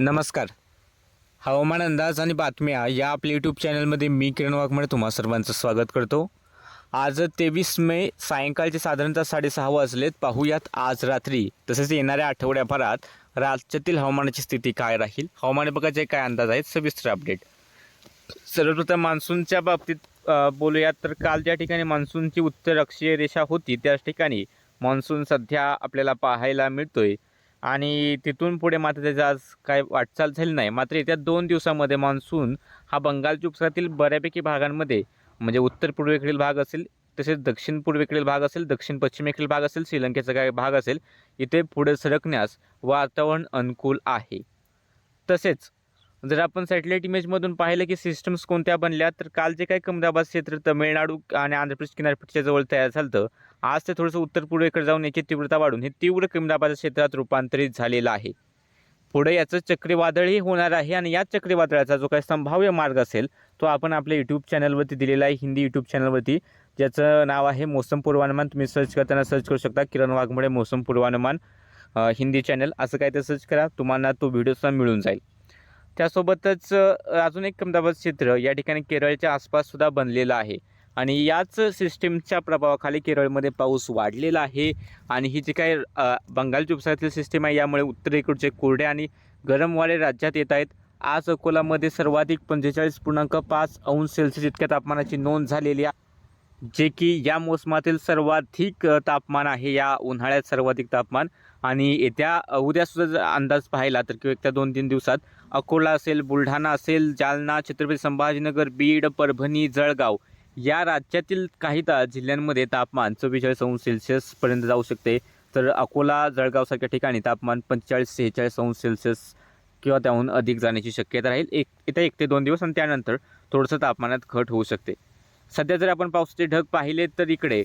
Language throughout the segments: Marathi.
नमस्कार. हवामान अंदाज आणि बातम्या या आपल्या यूट्यूब चॅनलमध्ये मी किरण वाघमळे तुम्हा सर्वांचं स्वागत करतो. आज तेवीस मे सायंकाळचे साधारणतः साडेसहा वाजलेत. पाहूयात आज रात्री. तसेच येणाऱ्या आठवड्याभरात राज्यातील हवामानाची स्थिती काय राहील? हवामान विभागाचे काय अंदाज आहेत? सविस्तर अपडेट सर्वप्रथम मान्सूनच्या बाबतीत बोलूयात तर काल ज्या ठिकाणी मान्सूनची उत्तर अक्षीय रेषा होती त्याच ठिकाणी मान्सून सध्या आपल्याला पाहायला मिळतोय. आणि तिथून पुढे मात्र त्याचा आज काय वाटचाल झाली नाही. मात्र येत्या दोन दिवसामध्ये मान्सून हा बंगालच्या उपसागरातील बऱ्यापैकी भागांमध्ये म्हणजे उत्तर पूर्वेकडील भाग असेल तसेच दक्षिण पूर्वेकडील भाग असेल दक्षिण पश्चिमेकडील भाग असेल श्रीलंकेचा काय भाग असेल इथे पुढे सरकण्यास वातावरण अनुकूल आहे. तसेच जर आपण सॅटेलाईट इमेजमधून पाहिलं की सिस्टम्स कोणत्या बनल्या तर काल जे काही कमदाबाद क्षेत्र तमिळनाडू आणि आंध्र प्रदेश किनारपट्टीच्या जवळ तयार झालं होतं, आज ते थोडंसं उत्तर पूर्वेकडे जाऊन याची तीव्रता वाढून हे तीव्र कमी दाबाच्या क्षेत्रात रूपांतरित झालेलं आहे. पुढे याचं चक्रीवादळही होणार आहे आणि या चक्रीवादळाचा जो काही संभाव्य मार्ग असेल तो आपण आपल्या यूट्यूब चॅनलवरती दिलेला आहे हिंदी यूट्यूब चॅनलवरती ज्याचं नाव आहे मोसम पूर्वानुमान. तुम्ही सर्च करताना सर्च करू शकता किरण वाघमोडे मोसम पूर्वानुमान हिंदी चॅनल असं काय ते सर्च करा. तुम्हाला तो व्हिडिओसुद्धा मिळून जाईल. त्यासोबतच अजून एक कमदाबाद क्षेत्र या ठिकाणी केरळच्या आसपाससुद्धा बनलेलं आहे. आणि याच सिस्टीमच्या प्रभावाखाली केरळमध्ये पाऊस वाढलेला आहे. आणि ही जी काही अ, बंगालच्या उपसागरातील सिस्टीम आहे यामुळे उत्तरेकडचे कोरडे आणि गरमवारे राज्यात येत आहेत. आज अकोलामध्ये सर्वाधिक पंचेचाळीस पूर्णांक पाच अंश सेल्सिअस इतक्या तापमानाची नोंद झालेली आहे. जे की या मोसमातील सर्वाधिक तापमान आहे या उन्हाळ्यात सर्वाधिक तापमान. आणि येत्या उद्यासुद्धा जर अंदाज पाहिला तर किंवा त्या दोन तीन दिवसात अकोला असेल बुलढाणा असेल जालना छत्रपती संभाजीनगर बीड परभणी जळगाव या राज्यातील काही ता जिल्ह्यांमध्ये तापमान चव्वेचाळीस अंश सेल्सिअसपर्यंत जाऊ शकते. तर अकोला जळगावसारख्या ठिकाणी तापमान पंचेचाळीस सेहेचाळीस अंश सेल्सिअस किंवा त्याहून अधिक जाण्याची शक्यता राहील. एक येत्या एक ते दोन दिवस आणि त्यानंतर थोडंसं तापमानात घट होऊ शकते. सध्या जर आपण पावसाचे ढग पाहिले तर इकडे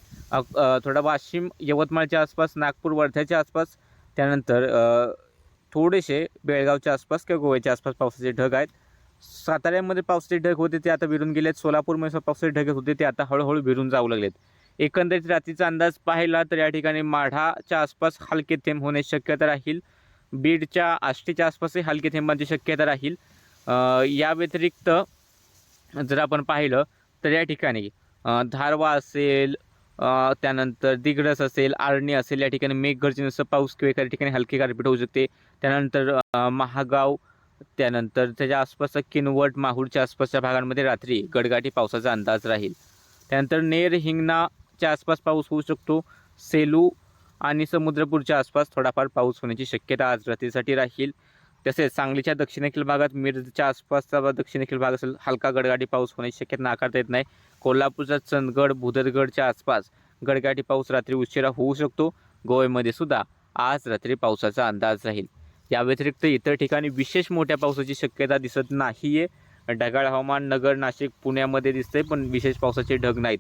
थोडा वाशिम यवतमाळच्या आसपास नागपूर वर्ध्याच्या आसपास त्यानंतर थोडेसे बेळगावच्या आसपास किंवा गोव्याच्या आसपास पावसाचे ढग आहेत. साताऱ्यामध्ये पावसाचे ढग होते ते आता विरून गेलेत. सोलापूरमध्ये पावसाचे ढग होते ते आता हळूहळू विरून जाऊ लागलेत. एकंदरीत रात्रीचा अंदाज पाहिला तर या ठिकाणी माढाच्या आसपास हलके थेंब होण्याची शक्यता राहील. बीडच्या आष्टीच्या आसपासही हलके थेंबांची शक्यता राहील. या व्यतिरिक्त जर आपण पाहिलं तर या ठिकाणी धारवा असेल त्यानंतर दिग्रस असेल आरणी असेल या ठिकाणी मेघगर्जनेसह पाऊस किंवा एखाद्या ठिकाणी हलकी गारपीट होऊ शकते. त्यानंतर महागाव त्यानंतर त्याच्या आसपासच्या किनवट माहूरच्या आसपासच्या भागांमध्ये रात्री गडगाठी पावसाचा अंदाज राहील. त्यानंतर नेर हिंगणाच्या आसपास पाऊस होऊ शकतो. सेलू आणि समुद्रपूरच्या आसपास थोडाफार पाऊस होण्याची शक्यता आज रात्रीसाठी राहील. तसेच सांगलीच्या दक्षिणेकडील भागात मिरजच्या आसपासचा व दक्षिणेकडील भाग असेल हलका गडगाठी पाऊस होण्याची शक्यता नाकारता येत नाही. कोल्हापूरचा चंदगड भुदरगडच्या आसपास गडगाठी पाऊस रात्री उशिरा होऊ शकतो. गोव्यामध्ये सुद्धा आज रात्री पावसाचा अंदाज राहील. या व्यतिरिक्त इतर ठिकाणी विशेष मोठ्या पावसाची शक्यता दिसत नाही आहे ढगाळ हवामान नगर नाशिक पुण्यामध्ये दिसतंय पण विशेष पावसाचे ढग नाहीत.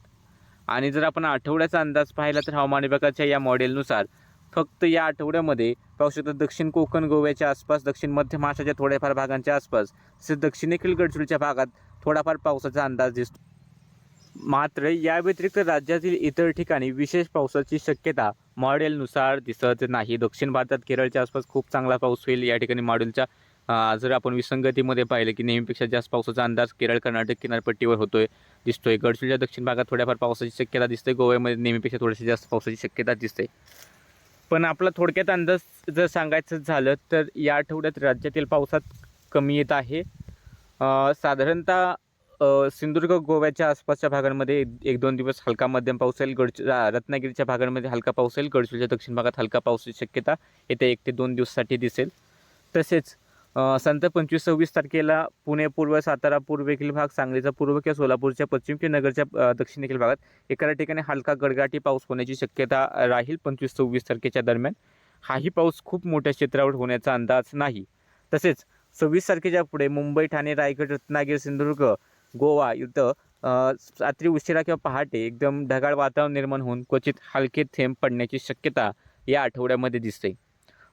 आणि जर आपण आठवड्याचा अंदाज पाहिला तर हवामान विभागाच्या या मॉडेलनुसार फक्त या आठवड्यामध्ये पाहू शकतो दक्षिण कोकण गोव्याच्या आसपास दक्षिण मध्य महाराष्ट्राच्या थोड्याफार भागांच्या आसपास तसेच दक्षिणेकडील गडचिरोलीच्या भागात थोडाफार पावसाचा अंदाज दिसतो. मात्र या व्यतिरिक्त राज्यातील इतर ठिकाणी विशेष पावसाची शक्यता मॉडेलनुसार दिसत नाही. दक्षिण भारतात केरळच्या आसपास खूप चांगला पाऊस होईल. या ठिकाणी मॉडेलच्या जर आपण विसंगतीमध्ये पाहिलं की नेहमीपेक्षा जास्त पावसाचा अंदाज केरळ कर्नाटक किनारपट्टीवर होतोय दिसतोय. गडचिरोलीच्या दक्षिण भागात थोड्याफार पावसाची शक्यता दिसते. गोव्यामध्ये नेहमीपेक्षा थोडीशी जास्त पावसाची शक्यता दिसते. पण आपला थोडक्यात अंदाज जर सांगायचं झालं तर या आठवड्यात राज्यातील पावसात कमी येत आहे. साधारणतः सिंधुदुर्ग गोव्याच्या आसपासच्या भागांमध्ये एक- दोन दिवस हलका मध्यम पाऊस येईल. गड रत्नागिरीच्या भागांमध्ये हलका पाऊस येईल. गडचिरोलीच्या दक्षिण भागात हलका पावसाची शक्यता येत्या एक ते दोन दिवसासाठी दिसेल. तसेच संत पंचवीस सव्वीस तारखेला पुणे पूर्व सातारा पूर्वेकडील भाग सांगलीचा पूर्व किंवा सोलापूरच्या पश्चिम किंवा नगरच्या दक्षिणेखील भागात एखाद्या ठिकाणी हलका गडगाटी पाऊस होण्याची शक्यता राहील पंचवीस सव्वीस तारखेच्या दरम्यान. हाही पाऊस खूप मोठ्या क्षेत्रावर होण्याचा अंदाज नाही. तसेच सव्वीस तारखेच्या पुढे मुंबई ठाणे रायगड रत्नागिरी सिंधुदुर्ग गोवा इथं रात्री उशिरा किंवा पहाटे एकदम ढगाळ वातावरण निर्माण होऊन क्वचित हलके थेंब पडण्याची शक्यता या आठवड्यामध्ये दिसते.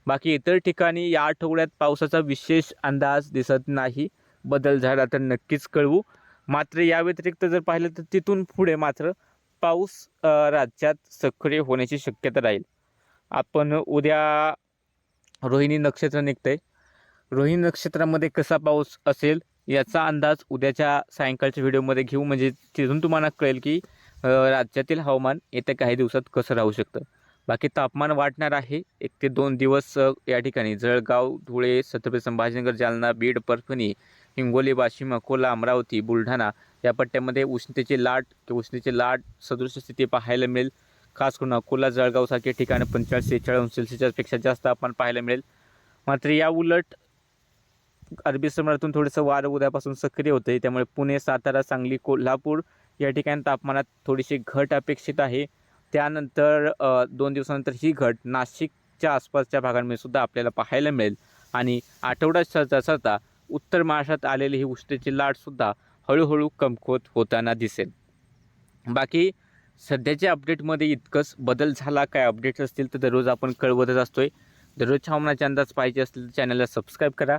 बाकी इतर ठिकाणी या आठवड्यात पावसाचा विशेष अंदाज दिसत नाही. बदल झाला तर नक्कीच कळवू. मात्र या व्यतिरिक्त जर पाहिलं तर तिथून पुढे मात्र पाऊस राज्यात सक्रिय होण्याची शक्यता राहील. आपण उद्या रोहिणी नक्षत्र निघतंय. रोहिणी नक्षत्रामध्ये कसा पाऊस असेल? याचा अंदाज उद्याच्या सायंकाळच्या व्हिडिओमध्ये घेऊ. म्हणजे तिथून तुम्हाला कळेल की राज्यातील हवामान येत्या काही दिवसात कसं राहू शकतं. बाकी तापमान वाढणार आहे. एक ते दोन दिवस या ठिकाणी. जळगाव धुळे छत्रपती संभाजीनगर जालना बीड परभणी हिंगोली वाशिम अकोला अमरावती बुलढाणा या पट्ट्यामध्ये उष्णतेची लाट किंवा उष्णतेची लाट सदृश स्थिती पाहायला मिळेल. खास करून अकोला जळगावसारखे ठिकाणं पंचेचाळीस सेहेचाळीस अंश सेल्सिअसपेक्षा जास्त तापमान पाहायला मिळेल. मात्र या उलट अरबी समुद्रातून थोडंसं वारं उद्यापासून सक्रिय होतं आहे त्यामुळे पुणे सातारा सांगली कोल्हापूर या ठिकाणी तापमानात थोडीशी घट अपेक्षित आहे. त्यानंतर दोन दिवसानंतर ही घट नाशिकच्या आसपासच्या भागांमध्ये सुद्धा आपल्याला पाहायला मिळेल. आणि आठवडा सरता सरता उत्तर महाराष्ट्रात आलेली ही उष्णतेची लाटसुद्धा हळूहळू कमकुवत होताना दिसेल. बाकी सध्याच्या अपडेटमध्ये इतकंच. बदल झाला काय अपडेट्स असतील तर दररोज आपण कळवतच असतोय. दररोजच्या हवामानाचे अंदाज पाहिजे असतील तर चॅनलला सबस्क्राईब करा.